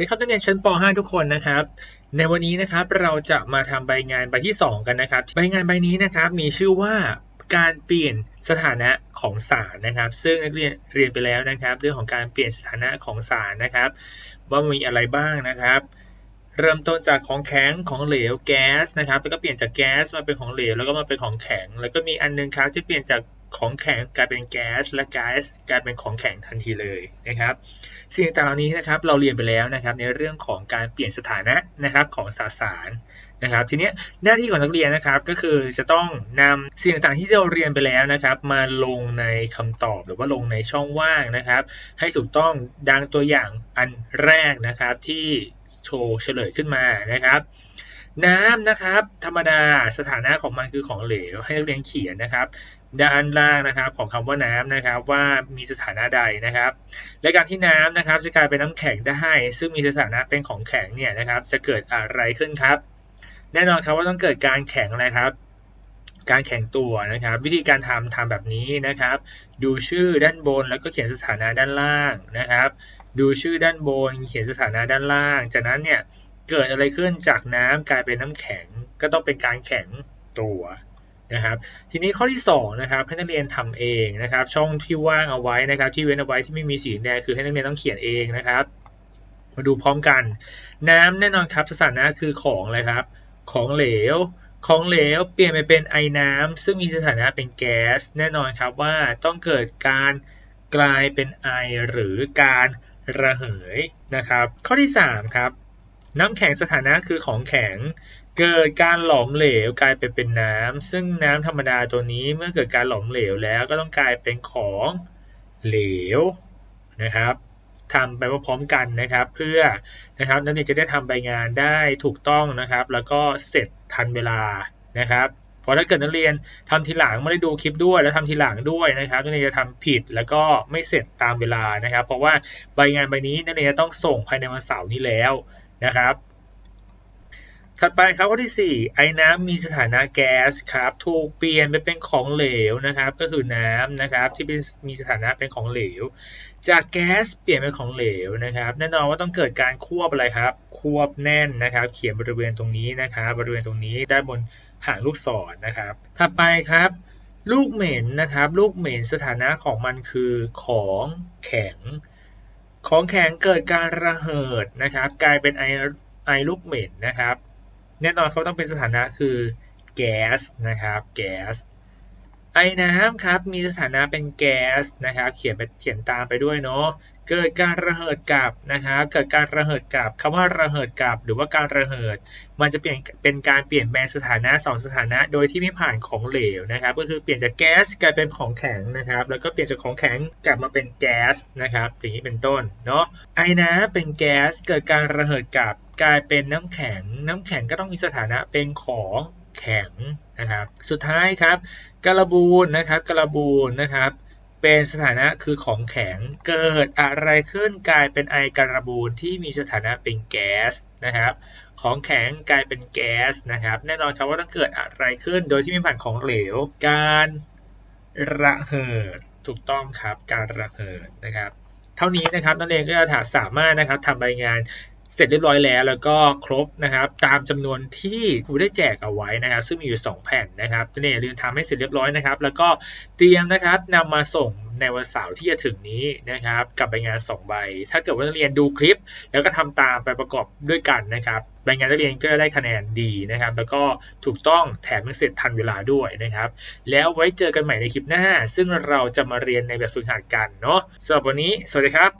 ดีครับนักเรียนชั้นป .5 ทุกคนนะครับ ในวันนี้นะครับเราจะมาทำใบงานใบที่ 2 กันนะครับ ใบงานใบนี้นะครับมีชื่อว่าการเปลี่ยนสถานะของสารนะครับ ซึ่งนักเรียนเรียนไปแล้วนะครับ เรื่องของการเปลี่ยนสถานะของสารนะครับ ว่ามีอะไรบ้างนะครับ เริ่มต้นจากของแข็งของเหลวแก๊สนะครับแล้วก็เปลี่ยนจากแก๊สมาเป็นของเหลวแล้วก็มาเป็นของแข็ง แล้วก็มีอันนึงครับที่เปลี่ยนจาก ของแข็งกลายเป็นแก๊สและแก๊สกลายเป็นของแข็งทันทีเลยนะครับ สิ่งต่างๆเหล่านี้นะครับเราเรียนไปแล้วนะครับในเรื่องของการเปลี่ยนสถานะนะครับของสสารนะครับทีนี้หน้าที่ของนักเรียนนะครับก็คือจะต้องนำสิ่งต่างๆที่เราเรียนไปแล้วนะครับ มาลงในคำตอบหรือว่าลงในช่องว่างนะครับ ให้ถูกต้องดังตัวอย่างอันแรกนะครับที่โชว์เฉลยขึ้นมานะครับ น้ำนะครับ ธรรมดาสถานะของมันคือของเหลวให้นักเรียนเขียนนะครับ ด้านล่างนะครับของคำว่าน้ำนะครับว่ามีสถานะใดนะครับ และการที่น้ำนะครับจะกลายเป็นน้ำแข็งได้ ซึ่งมีสถานะเป็นของแข็งเนี่ยนะครับ จะเกิดอะไรขึ้นครับ แน่นอนครับว่าต้องเกิดการแข็งอะไรครับการแข็งตัวนะครับ วิธีการทำทำแบบนี้นะครับ ดูชื่อด้านบนแล้วก็เขียนสถานะด้านล่างนะครับ ดูชื่อด้านบน เขียนสถานะด้านล่าง จากนั้นเนี่ย เกิดอะไรขึ้นจากน้ำกลายเป็นน้ำแข็ง ก็ต้องเป็นการแข็งตัวนะครับ ทีนี้ข้อที่2นะครับให้นักเรียนทำเองนะครับ ช่องที่ว่างเอาไว้นะครับ ที่เว้นเอาไว้ที่ไม่มีสีแดงคือให้นักเรียนต้องเขียนเองนะครับ มาดูพร้อมกัน น้ำแน่นอนครับสถานะคือของอะไรครับ ของเหลวของเหลวเปลี่ยนไปเป็นไอน้ำซึ่งมีสถานะเป็นแก๊สแน่นอนครับว่าต้องเกิดการกลายเป็นไอหรือการระเหยนะครับ ข้อที่ 3 ครับ น้ำแข็งสถานะคือของแข็ง เกิดการหลอมเหลวกลายไปเป็นน้ำ ซึ่งน้ำธรรมดาตัวนี้เมื่อเกิดการหลอมเหลวแล้วก็ต้องกลายเป็นของเหลวนะครับทำไปพร้อมกันนะครับ เพื่อนะครับนักเรียนจะได้ทำใบงานได้ถูกต้องนะครับ แล้วก็เสร็จทันเวลานะครับเพราะถ้าเกิดนักเรียนทำทีหลังไม่ได้ดูคลิปด้วยแล้วทำทีหลังด้วยนะครับนักเรียนจะทำผิดแล้วก็ไม่เสร็จตามเวลานะครับ เพราะว่าใบงานใบนี้นักเรียนจะต้องส่งภายในวันเสาร์นี้แล้ว นะครับ ถัดไปครับข้อที่ 4 ไอ้น้ำมีสถานะแก๊สครับถูกเปลี่ยนไปเป็นของเหลวนะครับ ก็คือน้ำนะครับที่เป็นมีสถานะเป็นของเหลว จากแก๊สเปลี่ยนเป็นของเหลวนะครับ แน่นอนว่าต้องเกิดการควบอะไรครับควบแน่นนะครับ เขียนบริเวณตรงนี้นะครับ บริเวณตรงนี้ด้านบนหางลูกศรนะครับ ถัดไปครับลูกเหม็นนะครับ ลูกเหม็นสถานะของมันคือของแข็ง ของแข็งเกิดการระเหิดนะครับ กลายเป็นไอไอลูกเหม็นนะครับ แน่นอนเขาต้องเป็นสถานะคือแก๊สนะครับแก๊สไอน้ำครับมีสถานะเป็นแก๊สนะครับ เขียนไปเขียนตามไปด้วยเนาะ เกิดการระเหิดกับนะครับเกิดการระเหิดกับคำว่าระเหิดกับ หรือว่าการระเหิด มันจะเปลี่ยนเป็นการเปลี่ยนแปลงสถานะสองสถานะ โดยที่ไม่ผ่านของเหลวนะครับ ก็คือเปลี่ยนจากแก๊สกลายเป็นของแข็งนะครับ แล้วก็เปลี่ยนจากของแข็งกลับมาเป็นแก๊สนะครับ อย่างนี้เป็นต้นเนาะไอน้ำเป็นแก๊สเกิดการระเหิดกับกลายเป็นน้ำแข็ง น้ำแข็งก็ต้องมีสถานะเป็นของแข็งนะครับ สุดท้ายครับกระบูนนะครับกระบูนนะครับ เป็นสถานะคือของแข็ง เกิดอะไรขึ้นกลายเป็นไอกระบูนที่มีสถานะเป็นแก๊สนะครับของแข็งกลายเป็นแก๊สนะครับ แน่นอนครับว่าต้องเกิดอะไรขึ้น โดยที่ม่ผ่านของเหลว การระเหิดถูกต้องครับการระเหิดนะครับ เท่านี้นะครับนักเรียนก็จะสามารถนะครับทำใบงาน เสร็จเรียบร้อยแล้วแล้วก็ครบนะครับ ตามจำนวนที่ครูได้แจกเอาไว้นะครับ ซึ่งมีอยู่ 2 แผ่นนะครับนักเรียนอย่าลืมทำให้เสร็จเรียบร้อยนะครับ แล้วก็เตรียมนะครับนำมาส่งในวันเสาร์ที่จะถึงนี้นะครับกับใบงาน2ใบ ถ้าเกิดว่านักเรียนดูคลิป แล้วก็ทำตามไปประกอบด้วยกันนะครับใบงานนักเรียนก็ได้คะแนนดีนะครับ แล้วก็ถูกต้องแถมยังเสร็จทันเวลาด้วยนะครับ แล้วไว้เจอกันใหม่ในคลิปหน้า ซึ่งเราจะมาเรียนในแบบฝึกหัดกันเนาะสำหรับวันนี้ สวัสดีครับ